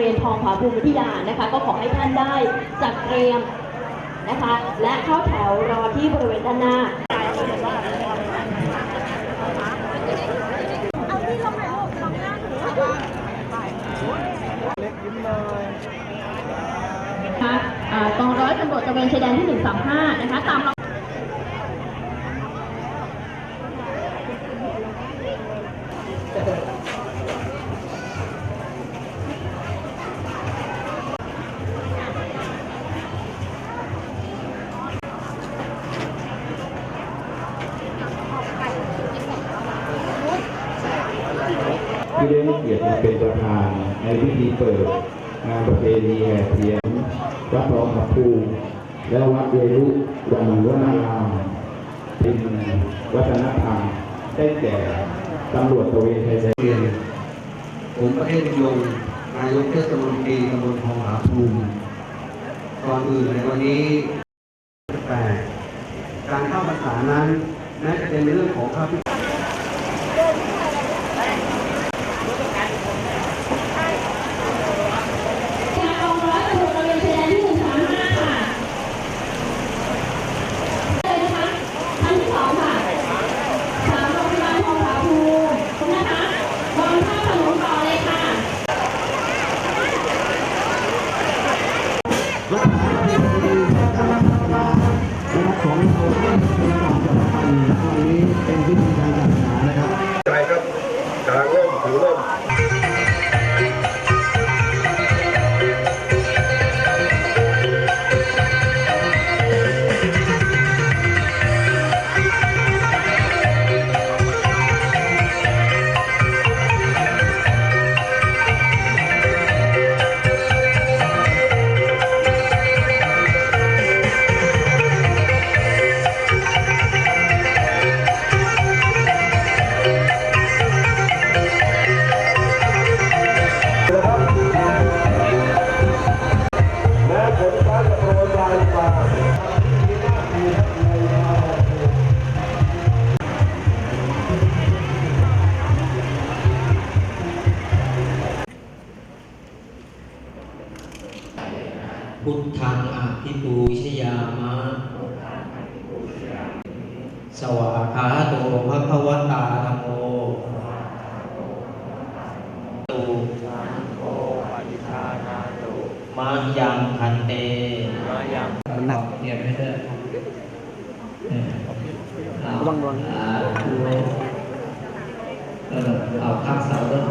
เรียนทองผาภูมิวิทยานะคะ ก็ขอให้ท่านได้จัดเตรียมนะคะ และเข้าแถวรอที่บริเวณด้านหน้านะคะอ่ากองร้อยตำรวจตระเวนชายแดนที่ 135 นะคะ ตาม ที่ได้ให้เกียรติมาเป็นประธานในพิธีเปิดงานประเพณีแห่เทียนวัดหนองขับภูและวัดเวรุวันวนารามเป็นวัฒนธรรมได้แก่ตำรวจตระเวนชายแดนเรียนผมประเทศยงนายกเทศมนตรีตำบลทองหาภูมิก่อนอื่นในวันนี้แต่การเข้าพรรษานั้นแม้จะเป็นเรื่องของข้าพิ ของเราเป็นการจัดการวันนี้เป็นวิธีการ พุทธังอภิปูชยามะ สวากขาโตภะคะวตาธรรมโมตุมายังพันเต มันหนักเนี่ยไม่ได้ระวังระวังเอนเอาข้างเสาด้วย